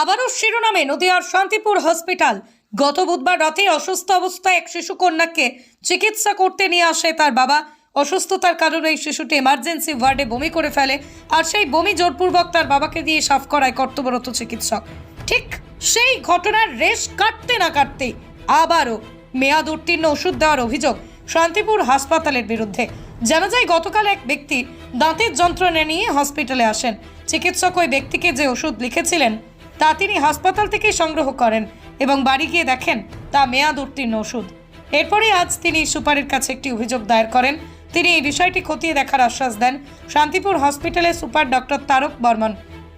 আবারও শিরোনামে নদিয়ার শান্তিপুর হসপিটাল। গত বুধবার রাতে অসুস্থ অবস্থায় এক শিশু কন্যাকে চিকিৎসা করতে নিয়ে আসে তার বাবা। অসুস্থতার কারণে এই শিশুটি এমার্জেন্সি ওয়ার্ডে বমি করে ফেলে আর সেই বমি জোরপূর্বক তার বাবাকে দিয়ে সাফ করায় কর্তব্যরত চিকিৎসক। ঠিক সেই ঘটনার রেশ কাটতে না কাটতেই আবারও মেয়াদ উত্তীর্ণ ওষুধ দেওয়ার অভিযোগ শান্তিপুর হাসপাতালের বিরুদ্ধে। জানা যায়, গতকাল এক ব্যক্তি দাঁতের যন্ত্রণা নিয়ে হসপিটালে আসেন। চিকিৎসক ওই ব্যক্তিকে যে ওষুধ লিখেছিলেন তা তিনি হাসপাতাল থেকে সংগ্রহ করেন এবং বাড়ি গিয়ে দেখেন তা মেয়াদ উত্তীর্ণ ওষুধ। এরপরে আজ তিনি সুপারের কাছে একটি অভিযোগ দায়ের করেন। তিনি এই বিষয়টি খতিয়ে দেখার আশ্বাস দেন শান্তিপুর হসপিটালের সুপার ডক্টর তারক বর্মন।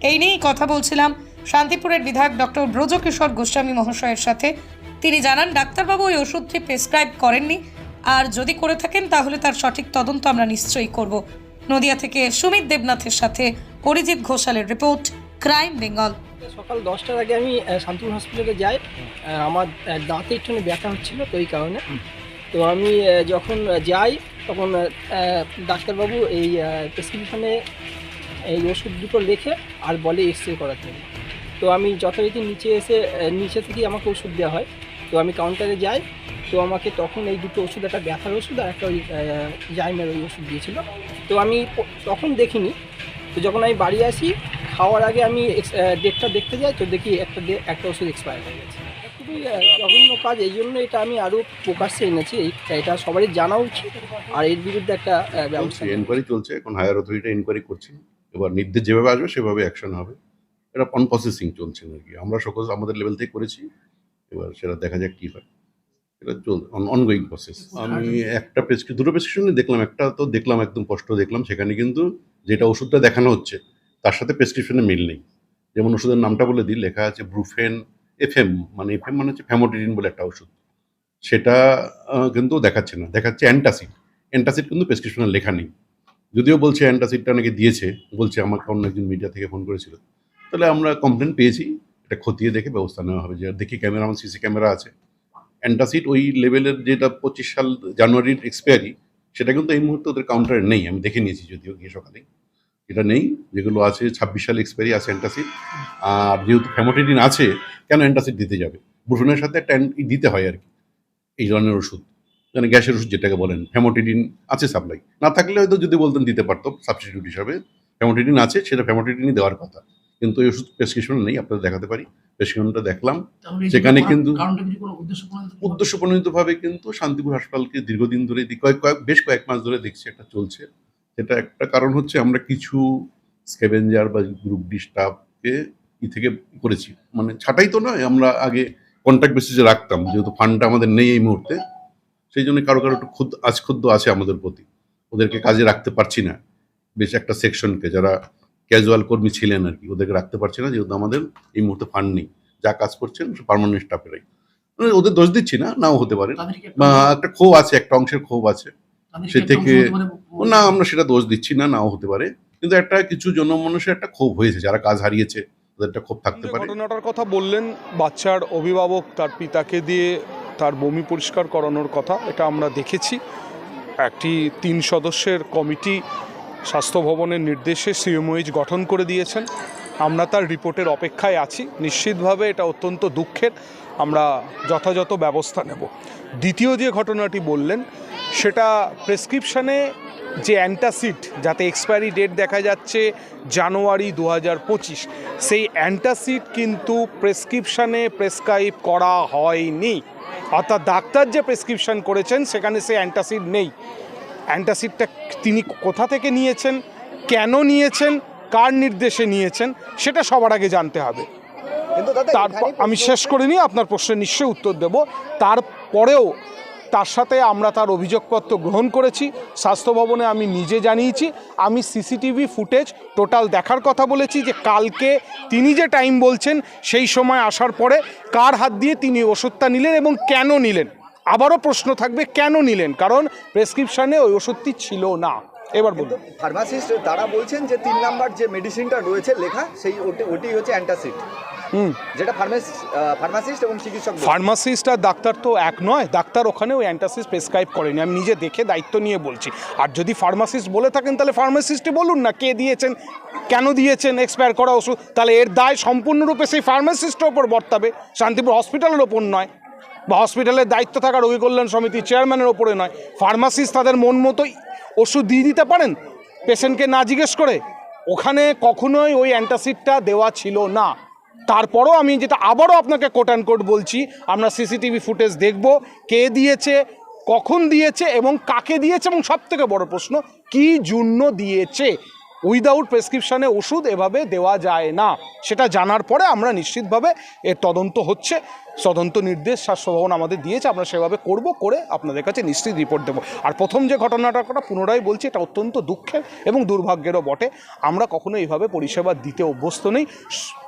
এই নিয়েই কথা বলছিলাম শান্তিপুরের বিধায়ক ডক্টর ব্রজকিশোর গোস্বামী মহাশয়ের সাথে। তিনি জানান, ডাক্তারবাবু ওই ওষুধটি প্রেসক্রাইব করেননি। আর যদি করে থাকেন, তাহলে তার সঠিক তদন্ত আমরা নিশ্চয়ই করব। নদিয়া থেকে সুমিত দেবনাথের সাথে অরিজিৎ ঘোষালের রিপোর্ট। ক্রাইম বেঙ্গল। সকাল দশটার আগে আমি শান্তিপুর হসপিটালে যাই। আমার দাঁতে একটুখানি ব্যথা হচ্ছিল তো এই কারণে। তো আমি যখন যাই তখন ডাক্তারবাবু এই প্রেসক্রিপশনে এই ওষুধ দুটো লেখে আর বলে এক্স রে করাতে। তো আমি যথারীতি নিচে এসে নিচে থেকেই আমাকে ওষুধ দেওয়া হয়। তো আমি কাউন্টারে যাই। তো আমাকে তখন এই দুটো ওষুধ একটা ব্যথার ওষুধ আর একটা ওই জাইমের ওই ওষুধ দিয়েছিল। তো আমি তখন দেখিনি। তো যখন আমি বাড়ি আসি খাওয়ার আগে আমি ডেটটা দেখতে যাই তো দেখি একটা ডে- একটা ওষুধ এক্সপায়ার হয়ে গেছে। খুবই জঘন্য কাজ এই জন্য এটা আমি আরও প্রকাশ্যে এনেছি। এই- এটা সবারই জানা উচিত। আর এর বিরুদ্ধে একটা ব্যবস্থা এনকোয়ারি চলছে এখন হায়ার অথরিটি এনকোয়ারি করছে। এবার নির্দেশ যেভাবে আসবে সেভাবে অ্যাকশন হবে। এটা অন প্রসেসিং চলছে আর কি। আমরা সকল আমাদের লেভেল থেকে করেছি এবার সেটা দেখা যাক কি হয়। এটা চল অনগোয়িং প্রসেস আমি একটা প্রেসক্রিপ দুটো প্রেসক্রিপশনই দেখলাম একটা তো দেখলাম একদম কষ্ট দেখলাম। সেখানে কিন্তু যেটা ওষুধটা দেখানো হচ্ছে, তার সাথে প্রেসক্রিপশনে মিল নেই। যেমন ওষুধের নামটা বলে দিই, লেখা আছে ব্রুফেন এফএম মানে এফএম মানে হচ্ছে ফ্যামোটিডিন বলে একটা ওষুধ। সেটা কিন্তু দেখাচ্ছে না, দেখাচ্ছে অ্যান্টাসিড অ্যান্টাসিড কিন্তু প্রেসক্রিপশনে লেখা নেই। যদিও বলছে অ্যান্টাসিডটা নাকি দিয়েছে, বলছে আমাকে অন্য একজন মিডিয়া থেকে ফোন করেছিল। তাহলে আমরা কমপ্লেন পেয়েছি, এটা খতিয়ে দেখে ব্যবস্থা নেওয়া হবে। যে দেখি ক্যামেরা আমার সিসি ক্যামেরা আছে। অ্যান্টাসিড ওই লেভেলের যেটা পঁচিশ সাল জানুয়ারির এক্সপায়ারি সেটা কিন্তু এই মুহূর্তে ওদের কাউন্টারে নেই, আমি দেখে নিয়েছি যদিও গিয়ে সকালে এটা নেই, যেগুলো আছে, ছাব্বিশ সাল এক্সপায়ারি আছে অ্যান্টাসিড আর যেহেতু ফ্যামোটিডিন আছে, কেন অ্যান্টাসিড দিতে যাবে? বুফেনের সাথে একটা দিতে হয় আর কি, এই ধরনের ওষুধ। মানে গ্যাসের ওষুধ যেটাকে বলেন ফ্যামোটিডিন আছে সাপ্লাই না থাকলে হয়তো যদি বলতেন দিতে পারতো সাবস্টিটিউট হিসাবে। ফ্যামোটিডিন আছে, সেটা ফ্যামোটিডিনই দেওয়ার কথা। কিন্তু এই ওষুধ প্রেসক্রিপশন নেই আপনারা দেখাতে পারি। প্রেসক্রিপশনটা দেখলাম। সেখানে কিন্তু- উদ্দেশ্য প্রণোদিত কোনো- কিন্তু শান্তিপুর হাসপাতালকে দীর্ঘদিন ধরে কয়েক কয়েক বেশ কয়েক মাস ধরে দেখছি একটা চলছে। সেটা একটা কারণ হচ্ছে আমরা কিছু স্ক্যাভেঞ্জার বা গ্রুপ ডি স্টাফকে ই থেকে করেছি। মানে ছাটাই তো নয় আমরা আগে কন্ট্যাক্ট বেসিসে রাখতাম যেহেতু ফান্ডটা আমাদের নেই এই মুহূর্তে। সেই জন্য কারও কারও একটু খুদ আজ ক্ষুদ্র আছে আমাদের প্রতি। ওদেরকে কাজে রাখতে পারছি না। বেশ একটা সেকশনকে যারা ক্যাজুয়াল কর্মী ছিলেন আর কি। ওদেরকে রাখতে পারছে না যেহেতু আমাদের এই মুহূর্তে ফান্ড নেই। যা কাজ করছেন পার্মানেন্ট স্টাফেরাই মানে ওদের দোষ দিচ্ছি না নাও হতে পারে। বা একটা ক্ষোভ আছে একটা অংশের ক্ষোভ আছে। সে থেকে- ব- না আমরা সেটা দোষ দিচ্ছি না নাও হতে পারে। কিন্তু একটা কিছু জনমানুষের একটা ক্ষোভ হয়েছে যারা কাজ হারিয়েছে তাদের একটা ক্ষোভ থাকতে পারে। ঘটনাটার কথা বললেন বাচ্চার অভিভাবক তার পিতাকে দিয়ে তার বমি পরিষ্কার করানোর কথা এটা আমরা দেখেছি। একটি তিন সদস্যের কমিটি স্বাস্থ্য ভবনের নির্দেশে সিএমওএইচ গঠন করে দিয়েছেন। আমরা তার রিপোর্টের অপেক্ষায় আছি। নিশ্চিতভাবে এটা অত্যন্ত দুঃখের। আমরা যথাযথ ব্যবস্থা নেব। দ্বিতীয় যে ঘটনাটি বললেন, সেটা প্রেসক্রিপশানে যে অ্যান্টাসিড, যাতে এক্সপায়ারি ডেট দেখা যাচ্ছে জানুয়ারি দু হাজার পঁচিশ, সেই অ্যান্টাসিড কিন্তু প্রেসক্রিপশানে প্রেসক্রাইব করা হয়নি। অর্থাৎ ডাক্তার যে প্রেসক্রিপশন করেছেন, সেখানে সেই অ্যান্টাসিড নেই। অ্যান্টাসিডটা তিনি কোথা থেকে নিয়েছেন কেন নিয়েছেন কার নির্দেশে নিয়েছেন সেটা সবার আগে জানতে হবে। তারপর আমি শেষ করে নিয়ে আপনার প্রশ্নের নিশ্চয়ই উত্তর দেব। তারপরেও তার সাথে আমরা তার অভিযোগপত্র গ্রহণ করেছি স্বাস্থ্য ভবনে আমি নিজে জানিয়েছি আমি সিসিটিভি ফুটেজ টোটাল দেখার কথা বলেছি যে কালকে তিনি যে টাইম বলছেন সেই সময় আসার পরে কার হাত দিয়ে তিনি ওষুধটা নিলেন এবং কেন নিলেন। আবারও প্রশ্ন থাকবে কেন নিলেন? কারণ প্রেসক্রিপশানে ওই ওষুধটি ছিল না। এবার বলুন। ফার্মাসিস্ট তারা বলছেন যে তিন নাম্বার যে মেডিসিনটা রয়েছে লেখা সেই ওটি ওটি হচ্ছে অ্যান্টাসিড হুম। যেটা ফার্মাসিস্ট ফার্মাসিস্ট এবং চিকিৎসক ফার্মাসিস্ট আর ডাক্তার তো এক নয় ডাক্তার ওখানে ওই অ্যান্টাসিস প্রেসক্রাইব করেনি। আমি নিজে দেখে দায়িত্ব নিয়ে বলছি। আর যদি ফার্মাসিস্ট বলে থাকেন তাহলে ফার্মাসিস্টে বলুন না কে দিয়েছেন কেন দিয়েছেন এক্সপায়ার করা ওষুধ। তাহলে এর দায় সম্পূর্ণরূপে সেই ফার্মাসিস্টের ওপর বর্তাবে। শান্তিপুর হসপিটালের ওপর নয়। বা হসপিটালের দায়িত্ব থাকা রোগী কল্যাণ সমিতির চেয়ারম্যানের ওপরে নয় ফার্মাসিস্ট তাদের মন মতোই ওষুধ দিয়ে দিতে পারেন? পেশেন্টকে না জিজ্ঞেস করে? ওখানে কখনোই ওই অ্যান্টাসিডটা দেওয়া ছিল না। তারপরও আমি যেটা আবারও আপনাকে কোট অ্যান্ড কোট বলছি, আমরা সিসিটিভি ফুটেজ দেখব, কে দিয়েছে, কখন দিয়েছে এবং কাকে দিয়েছে এবং সব থেকে বড় প্রশ্ন, কি জন্য দিয়েছে? উইদাউট প্রেসক্রিপশানে ওষুধ এভাবে দেওয়া যায় না। সেটা জানার পরে আমরা নিশ্চিতভাবে এর তদন্ত হচ্ছে। তদন্ত নির্দেশ, স্বাস্থ্য ভবন আমাদের দিয়েছে, আমরা সেভাবে করব, করে আপনাদের কাছে নিশ্চিত রিপোর্ট দেবো। আর প্রথম যে ঘটনাটার কথা পুনরায় বলছি, এটা অত্যন্ত দুঃখের এবং দুর্ভাগ্যেরও বটে। আমরা কখনো এইভাবে পরিষেবা দিতে অভ্যস্ত নেই।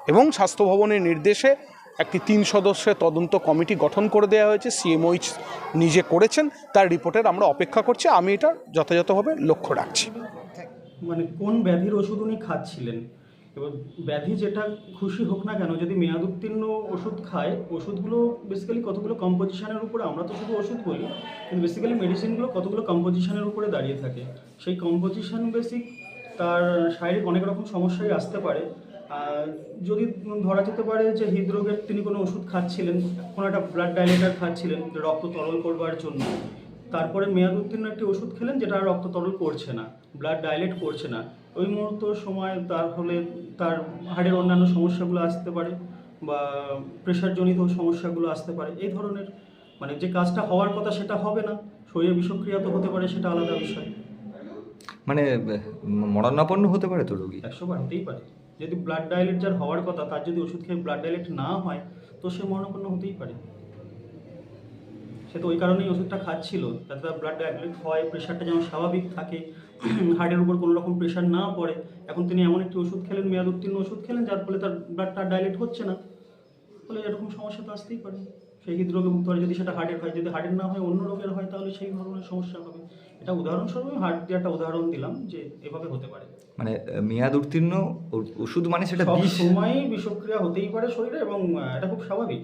এবং স্বাস্থ্য ভবনের নির্দেশে একটি তিন সদস্যের তদন্ত কমিটি গঠন করে দেওয়া হয়েছে। সিএমওইচ নিজে করেছেন, তার রিপোর্টের আমরা অপেক্ষা করছি। আমি এটা যথাযথভাবে লক্ষ্য রাখছি। মানে কোন ব্যাধির ওষুধ উনি খাচ্ছিলেন? এবার ব্যাধি যেটা খুশি হোক না কেন, যদি মেয়াদ উত্তীর্ণ ওষুধ খায়, ওষুধগুলো বেসিক্যালি কতগুলো কম্পোজিশনের উপরে, আমরা তো শুধু ওষুধ বলি, কিন্তু বেসিক্যালি মেডিসিনগুলো কতগুলো কম্পোজিশনের উপরে দাঁড়িয়ে থাকে? সেই কম্পোজিশন বেসিক তার শারীরিক অনেক রকম সমস্যাই আসতে পারে। যদি ধরা যেতে পারে যে হৃদরোগের তিনি কোনো ওষুধ খাচ্ছিলেন, কোনো একটা ব্লাড ডাইলেটার খাচ্ছিলেন, রক্ত তরল করবার জন্য তারপরে মেয়াদ উত্তীর্ণ একটি ওষুধ খেলেন যেটা রক্ত তরল করছে না ব্লাড ডাইলেট করছে না। ওই মুহূর্ত সময় তার হলে তার হাড়ের অন্যান্য সমস্যাগুলো আসতে পারে বা প্রেশারজনিত সমস্যাগুলো আসতে পারে। এই ধরনের মানে যে কাজটা হওয়ার কথা সেটা হবে না। শরীরে বিষক্রিয়া তো হতে পারে সেটা আলাদা বিষয়। মানে মরণাপন্ন হতে পারে তো রোগী? একশো হতেই পারে। যদি ব্লাড ডাইলেট যার হওয়ার কথা তার যদি ওষুধ খেয়ে ব্লাড ডাইলেট না হয় তো সে মরণাপন্ন হতেই পারে। সে তো ওই কারণেই ওষুধটা খাচ্ছিল। যাতে তার ব্লাড ডাইলেট হয় প্রেশারটা যেন স্বাভাবিক থাকে হার্টের উপর কোনো রকম প্রেশার না পড়ে। এখন তিনি এমন একটি ওষুধ খেলেন মেয়াদ উত্তীর্ণ ওষুধ খেলেন যার ফলে তার ব্লাডটা ডাইলেট হচ্ছে না। ফলে এরকম সমস্যা তো আসতেই পারে। সেই হৃদরোগে ভুগতে পারে যদি সেটা হার্টের হয় যদি হার্টের না হয় অন্য রোগের হয় তাহলে সেই ধরনের সমস্যা হবে। এটা উদাহরণস্বরূপ আমি হার্ট দিয়ে একটা উদাহরণ দিলাম যে এভাবে হতে পারে। মানে মেয়াদ উত্তীর্ণ ওষুধ মানে সেটা সব বিষ? সময়ই বিষক্রিয়া হতেই পারে শরীরে এবং এটা খুব স্বাভাবিক।